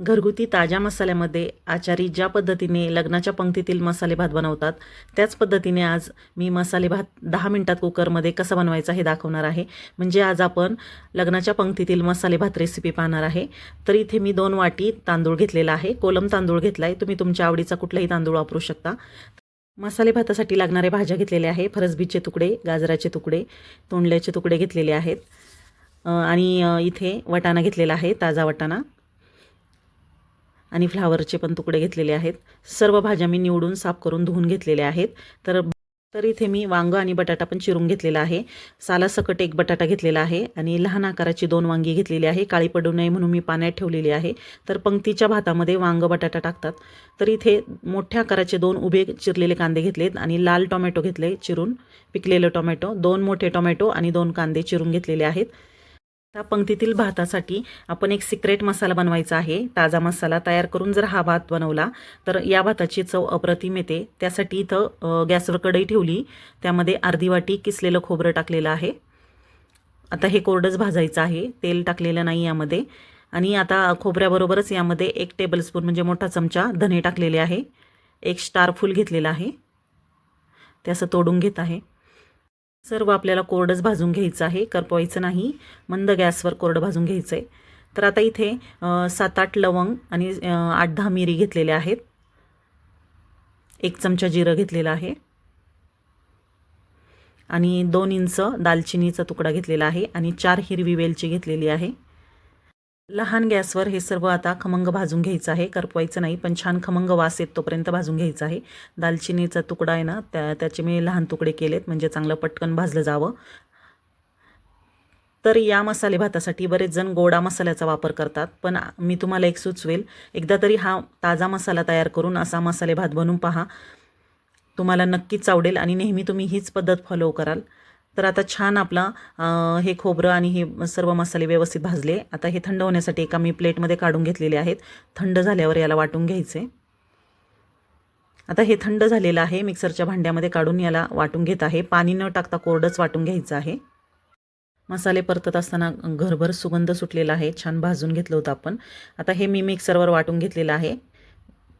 घरगुती ताज्या मसाल्यामध्ये आचारी ज्या पद्धतीने लग्नाच्या पंक्तीतील मसाले भात बनवतात त्याच पद्धतीने आज मी मसाले भात दहा मिनटात कुकरमध्ये कसा बनवायचा हे दाखवणार आहे. म्हणजे आज आपण लग्नाच्या पंक्तीतील मसाले भात रेसिपी पाहणार आहे. तर इथे मी दोन वाटी तांदूळ घेतलेला आहे. कोलम तांदूळ घेतला आहे तुम्ही तुमच्या आवडीचा कुठलाही तांदूळ वापरू शकता. मसाले भातासाठी लागणाऱ्या भाज्या घेतलेल्या आहे. फरसबीचे तुकडे गाजराचे तुकडे तोंडल्याचे तुकडे घेतलेले आहेत. आणि इथे वटाणा घेतलेला आहे ताजा वटाणा. आणि फ्लावरचे पण तुकडे घेतलेले आहेत. सर्व भाज्या मी निवडून साफ करून धुवून घेतलेल्या आहेत. तर तर इथे मी वांगं आणि बटाटा पण चिरून घेतलेला आहे. सालासकट एक बटाटा घेतलेला आहे आणि लहान आकाराची दोन वांगी घेतलेली आहे. काळी पडू नये म्हणून मी पाण्यात ठेवलेली आहे. तर पंक्तीच्या भातामध्ये वांग बटाटा टाकतात. तर इथे मोठ्या आकाराचे दोन उभे चिरलेले कांदे घेतलेत आणि लाल टोमॅटो घेतले चिरून. पिकलेलं टोमॅटो दोन मोठे टोमॅटो आणि दोन कांदे चिरून घेतलेले आहेत. त्या पंक्तीतील भातासाठी आपण एक सिक्रेट मसाला बनवायचा आहे. ताजा मसाला तयार करून जर हा भात बनवला तर या भाताची चव अप्रतिम येते. त्यासाठी इथं गॅसवर कढई ठेवली. त्यामध्ये अर्धी वाटी किसलेलं खोबरं टाकलेलं आहे. आता हे कोरडंच भाजायचं आहे. तेल टाकलेलं नाही यामध्ये. आणि आता खोबऱ्याबरोबरच यामध्ये एक टेबलस्पून म्हणजे मोठा चमचा धने टाकलेले आहे. एक स्टार फूल घेतलेलं आहे. ते असं तोडून घेत आहे. सर्व आपल्याला कोरडंच भाजून घ्यायचं आहे करपवायचं नाही मंद गॅसवर कोरडं भाजून घ्यायचं आहे तर आता इथे सात आठ लवंग आणि आठ दहा मिरी घेतलेल्या आहेत. एक चमचा जिरं घेतलेलं आहे. आणि दोन इंच दालचिनीचा तुकडा घेतलेला आहे आणि चार हिरवी वेलची घेतलेली आहे. लहान गॅसवर हे सर्व आता खमंग भाजून घ्यायचं आहे. करपवायचं नाही पण छान खमंग वास येत तोपर्यंत भाजून घ्यायचं आहे. दालचिनीचा तुकडा आहे ना त्या त्याचे मी लहान तुकडे केलेत म्हणजे चांगलं पटकन भाजलं जावं. तर या मसाले भातासाठी बरेच जण गोडा मसाल्याचा वापर करतात पण मी तुम्हाला एक सुचवेल एकदा तरी हा ताजा मसाला तयार करून असा मसाले भात बनवून पहा. तुम्हाला नक्कीच आवडेल आणि नेहमी तुम्ही हीच पद्धत फॉलो कराल. तर आता छान आपला हे खोबरं आणि हे सर्व मसाले व्यवस्थित भाजले. आता हे थंड होण्यासाठी एका मी प्लेटमध्ये काढून घेतलेले आहेत. थंड झाल्यावर याला वाटून घ्यायचे. आता हे थंड झालेलं आहे मिक्सरच्या भांड्यामध्ये काढून याला वाटून घेत आहे. पाणी न टाकता कोरडंच वाटून घ्यायचं आहे. मसाले परतत असताना घरभर सुगंध सुटलेला आहे. छान भाजून घेतलं होतं आपण. आता हे मी मिक्सरवर वाटून घेतलेलं आहे.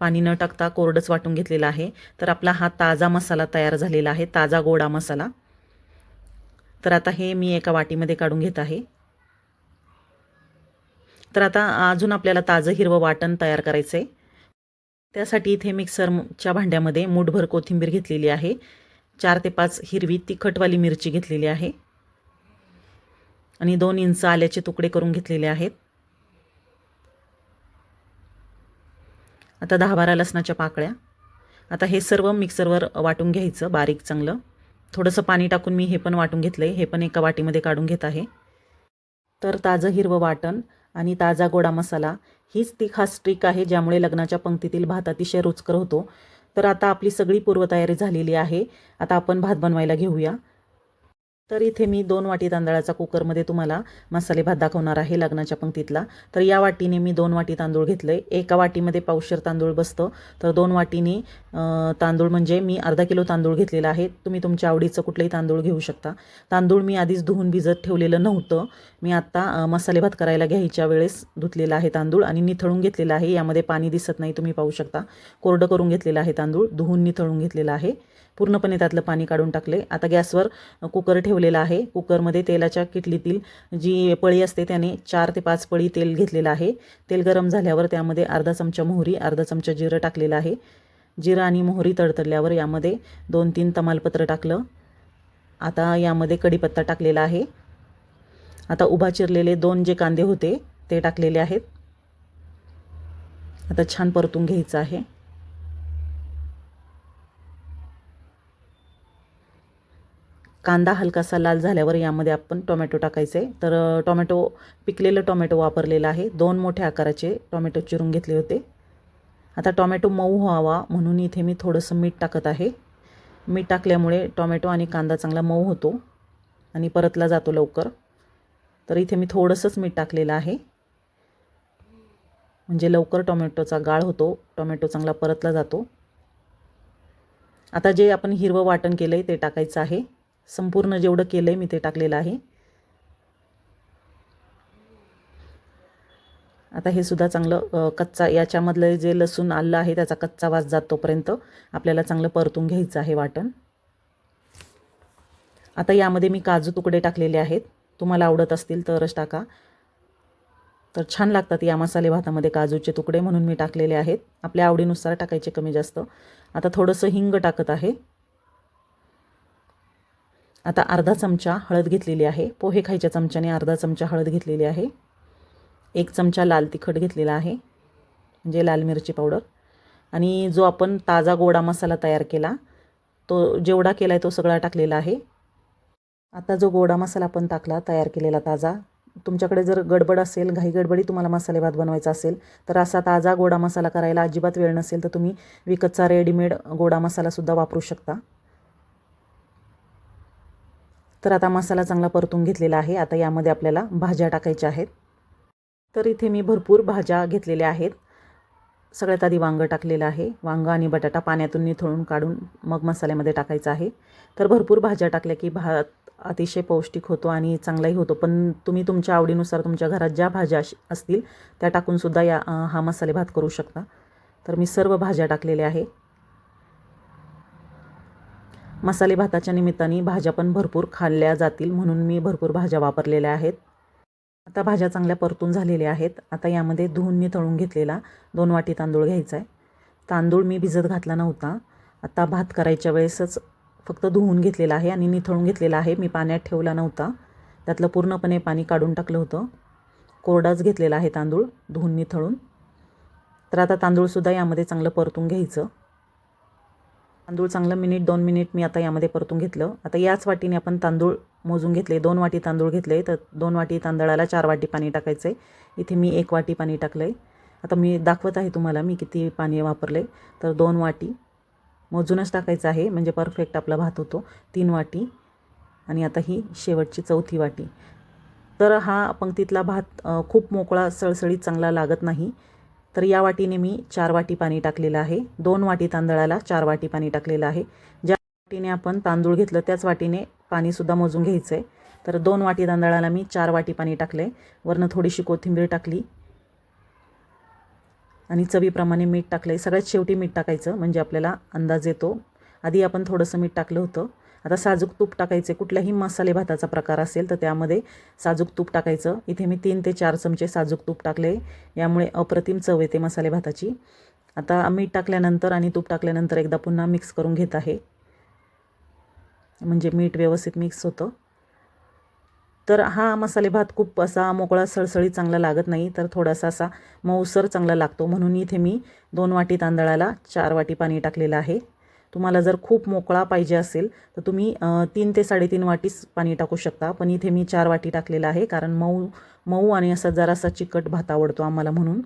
पाणी न टाकता कोरडंच वाटून घेतलेलं आहे. तर आपला हा ताजा मसाला तयार झालेला आहे. ताजा गोडा मसाला. तर आता हे मी एका वाटीमध्ये काढून घेत आहे. तर आता अजून आपल्याला ताजं हिरवं वाटण तयार करायचं आहे. त्यासाठी इथे मिक्सरच्या भांड्यामध्ये मूठभर कोथिंबीर घेतलेली आहे. चार ते पाच हिरवी तिखटवाली मिरची घेतलेली आहे. आणि दोन इंच आल्याचे तुकडे करून घेतलेले आहेत. आता दहा बारा लसणाच्या पाकळ्या. आता हे सर्व मिक्सरवर वाटून घ्यायचं बारीक चांगलं. थोडंसं पाणी टाकून मी हे पण वाटून घेतलं आहे हे पण एका वाटीमध्ये काढून घेत आहे. तर ताजं हिरवं वाटण आणि ताजा गोडा मसाला हीच ती खास ट्रिक आहे ज्यामुळे लग्नाच्या पंक्तीतील भात अतिशय रुचकर होतो. तर आता आपली सगळी पूर्वतयारी झालेली आहे. आता आपण भात बनवायला घेऊया. तर इथे मी दोन वाटी तांदळाचा कुकरमध्ये तुम्हाला मसाले भात दाखवणार आहे लग्नाच्या पंक्तीतला. तर या वाटीने मी दोन वाटी तांदूळ घेतलं आहे एका वाटीमध्ये पावशेर तांदूळ बसतं. तर दोन वाटीने तांदूळ म्हणजे मी अर्धा किलो तांदूळ घेतलेला आहे. तुम्ही तुमच्या आवडीचं कुठलंही तांदूळ घेऊ शकता. तांदूळ मी आधीच धुवून भिजत ठेवलेलं नव्हतं. मी आत्ता मसाले भात करायला घ्यायच्या वेळेस धुतलेला आहे तांदूळ आणि निथळून घेतलेला आहे. यामध्ये पाणी दिसत नाही तुम्ही पाहू शकता. कोरडं करून घेतलेलं आहे तांदूळ. धुवून निथळून घेतलेला आहे. पूर्णपणे त्यातलं पाणी काढून टाकले. आता गॅसवर कुकर ठेवलेला आहे. कुकरमध्ये तेलाच्या किटलीतील जी पळी असते त्याने चार ते पाच पळी तेल घेतलेलं आहे. तेल गरम झाल्यावर त्यामध्ये अर्धा चमचा मोहरी अर्धा चमचा जिरं टाकलेलं आहे. जिरं आणि मोहरी तडतडल्यावर यामध्ये दोन तीन तमालपत्र टाकलं. आता यामध्ये कढीपत्ता टाकलेला आहे. आता उभा चिरलेले दोन जे कांदे होते ते टाकलेले आहेत. आता छान परतून घ्यायचं आहे. कांदा हलकासा लाल झाल्यावर यामध्ये आपण टोमॅटो टाकायचे. तर टोमॅटो पिकलेलं टोमॅटो वापरलेलं आहे. दोन मोठ्या आकाराचे टोमॅटो चिरून घेतले होते. आता टोमॅटो मऊ व्हावा म्हणून इथे मी थोडंसं मीठ टाकत आहे. मीठ टाकल्यामुळे टोमॅटो आणि कांदा चांगला मऊ होतो आणि परतला जातो लवकर. तर इथे मी थोडंसंच मीठ टाकलेलं आहे. म्हणजे लवकर टोमॅटोचा गाळ होतो टोमॅटो चांगला परतला जातो. आता जे आपण हिरवं वाटण केलं आहे ते टाकायचं आहे. संपूर्ण जेवढं केलं आहे मी ते टाकलेलं आहे. आता हे सुद्धा चांगलं कच्चा याच्यामधलं जे लसूण आलं आहे त्याचा कच्चा वास जात तोपर्यंत आपल्याला चांगलं परतून घ्यायचं आहे वाटण. आता यामध्ये मी काजू तुकडे टाकलेले आहेत. तुम्हाला आवडत असतील तरच टाका. तर छान लागतात या मसाले भातामध्ये काजूचे तुकडे म्हणून मी टाकलेले आहेत. आपल्या आवडीनुसार टाकायचे कमी जास्त. आता थोडंसं हिंग टाकत आहे. आता अर्धा चमचा हळद घेतलेली आहे. पोहे खायच्या चमच्याने अर्धा चमचा हळद घेतलेली आहे. एक चमचा लाल तिखट घेतलेला आहे म्हणजे लाल मिरची पावडर. आणि जो आपण ताजा गोडा मसाला तयार केला तो जेवढा केला आहे तो सगळा टाकलेला आहे. आता जो गोडा मसाला आपण टाकला तयार केलेला ताजा तुमच्याकडे जर गडबड असेल घाई गडबडी तुम्हाला मसाले भात बनवायचा असेल तर असा ताजा गोडा मसाला करायला अजिबात वेळ नसेल तर तुम्ही विकतचा रेडीमेड गोडा मसालासुद्धा वापरू शकता. तर आता मसाला चांगला परतून घेतलेला आहे. आता यामध्ये आपल्याला भाज्या टाकायच्या आहेत. तर इथे मी भरपूर भाज्या घेतलेल्या आहेत. सगळ्यात आधी वांगं टाकलेलं आहे. वांगं आणि बटाटा पाण्यातून निथळून काढून मग मसाल्यामध्ये टाकायचं आहे. तर भरपूर भाज्या टाकल्या की भात अतिशय पौष्टिक होतो आणि चांगलाही होतो. पण तुम्ही तुमच्या आवडीनुसार तुमच्या घरात ज्या भाज्या अश- असतील त्या टाकूनसुद्धा या हा मसाले भात करू शकता. तर मी सर्व भाज्या टाकलेल्या आहे. मसाले भाताच्या निमित्ताने भाज्या पण भरपूर खाल्ल्या जातील म्हणून मी भरपूर भाज्या वापरलेल्या आहेत. आता भाज्या चांगल्या परतून झालेल्या आहेत. आता यामध्ये धुवून निथळून घेतलेला दोन वाटी तांदूळ घ्यायचा आहे. तांदूळ मी भिजत घातला नव्हता. आता भात करायच्या वेळेसच फक्त धुवून घेतलेला आहे आणि निथळून घेतलेला आहे. मी पाण्यात ठेवला नव्हता. त्यातलं पूर्णपणे पाणी काढून टाकलं होतं. कोरडाच घेतलेला आहे तांदूळ धुवून निथळून. तर आता तांदूळसुद्धा यामध्ये चांगलं परतून घ्यायचं. तांदूळ चांगलं मिनिट दोन मिनिट मी आता यामध्ये परतून घेतलं. आता याच वाटीने आपण तांदूळ मोजून घेतले. दोन वाटी तांदूळ घेतले. तर दोन वाटी तांदळाला चार वाटी पाणी टाकायचं आहे इथे मी एक वाटी पाणी टाकलं आहे आता मी दाखवत आहे तुम्हाला मी किती पाणी वापरले तर दोन वाटी मोजूनच टाकायचं आहे. म्हणजे परफेक्ट आपला भात होतो. तीन वाटी आणि आता ही शेवटची चौथी वाटी. तर हा पंक्तीतला भात खूप मोकळा सळसळीत चांगला लागत नाही. तर या वाटीने मी चार वाटी पाणी टाकलेलं आहे. दोन वाटी तांदळाला चार वाटी पाणी टाकलेलं आहे. ज्या वाटीने आपण तांदूळ घेतलं त्याच वाटीने पाणीसुद्धा मोजून घ्यायचं आहे तर दोन वाटी तांदळाला मी चार वाटी पाणी टाकले वरनं थोडीशी कोथिंबीर टाकली. आणि चवीप्रमाणे मीठ टाकलं आहे सगळ्यात शेवटी मीठ टाकायचं म्हणजे आपल्याला अंदाज येतो. आधी आपण थोडंसं मीठ टाकलं होतं. आता साजूक तूप टाकायचे कुठल्याही मसाले भाताचा प्रकार असेल तर त्यामध्ये साजूक तूप टाकायचं. इथे मी तीन ते चार चमचे साजूक तूप टाकले. यामुळे अप्रतिम चव येते मसाले भाताची. आता मीठ टाकल्यानंतर आणि तूप टाकल्यानंतर एकदा पुन्हा मिक्स करून घेत आहे. म्हणजे मीठ व्यवस्थित मिक्स होतं. तर हा मसाले भात खूप असा मोकळा सळसळीत चांगला लागत नाही. तर थोडासा असा मऊसर चांगला लागतो. म्हणून इथे मी दोन वाटी तांदळाला चार वाटी पाणी टाकलेलं आहे. तुम्हाला जर खूप मोकळा पाहिजे असेल तर तुम्ही तीन ते साडेतीन वाटीच पाणी टाकू शकता. पण इथे मी चार वाटी टाकलेलं आहे कारण मऊ मऊ आणि असा जरासा चिकट भात आवडतो आम्हाला म्हणून.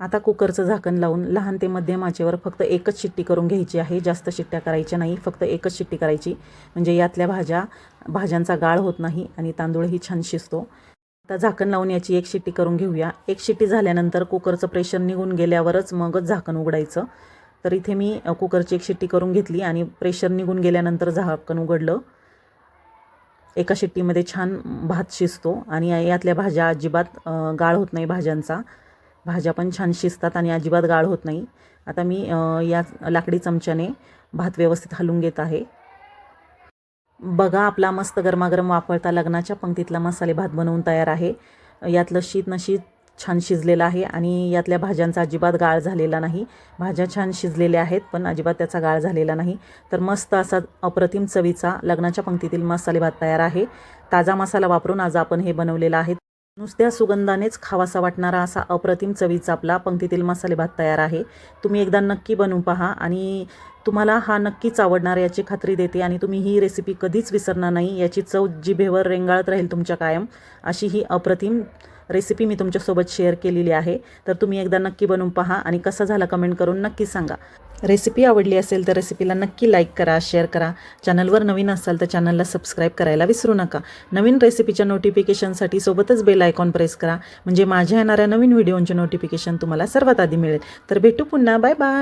आता कुकरचं झाकण लावून लहान ते मध्यम आचेवर फक्त एकच शिट्टी करून घ्यायची आहे. जास्त शिट्ट्या करायच्या नाही फक्त एकच शिट्टी करायची. म्हणजे यातल्या भाज्या भाज्यांचा गाळ होत नाही आणि तांदूळही छान शिजतो. आता झाकण लावून याची एक शिट्टी करून घेऊया. एक शिट्टी झाल्यानंतर कुकरचं प्रेशर निघून गेल्यावरच मगच झाकण उघडायचं. तर इथे मी कुकरची एक शिट्टी करून घेतली आणि प्रेशर निघून गेल्यानंतर झाकण उघडलं. एका शिट्टीमध्ये छान भात शिजतो आणि यातल्या भाज्या अजिबात गाळ होत नाही भाज्यांचा. भाज्या पण छान शिजतात आणि अजिबात गाळ होत नाही. आता मी या लाकडी चमच्याने भात व्यवस्थित हलवून घेत आहे. बघा आपला मस्त गरमागरम वापरता लग्नाच्या पंक्तीतला मसाले भात बनवून तयार आहे. यातलं शीत नशीत छान शिजलेला आहे आणि यातल्या भाज्यांचा अजिबात गाळ झालेला नाही. भाज्या छान शिजलेल्या आहेत पण अजिबात त्याचा गाळ झालेला नाही. तर मस्त असा अप्रतिम चवीचा लग्नाच्या पंक्तीतील मसाले भात तयार आहे. ताजा मसाला वापरून आज आपण हे बनवलेलं आहे. नुसत्या सुगंधानेच खावासा वाटणारा असा अप्रतिम चवीचा आपला पंक्तीतील मसाले भात तयार आहे. तुम्ही एकदा नक्की बनवून पहा आणि तुम्हाला हा नक्कीच आवडणार याची खात्री देते आणि तुम्ही ही रेसिपी कधीच विसरणार नाही. याची चव जिभेवर रेंगाळत राहील तुमच्या कायम. अशी ही अप्रतिम रेसिपी मी तुमच्यासोबत शेअर केलेली आहे. तर तुम्ही एकदा नक्की बनवून पहा आणि कसा झाला कमेंट करून नक्की सांगा. रेसिपी आवडली असेल तर रेसिपीला नक्की लाईक करा शेअर करा. चॅनलवर नवीन असाल तर चॅनलला सबस्क्राईब करायला विसरू नका. नवीन रेसिपीच्या नोटिफिकेशनसाठी सोबतच बेल आयकॉन प्रेस करा. म्हणजे माझ्या येणाऱ्या नवीन व्हिडिओंचे नोटिफिकेशन तुम्हाला सर्वात आधी मिळेल. तर भेटू पुन्हा. Bye bye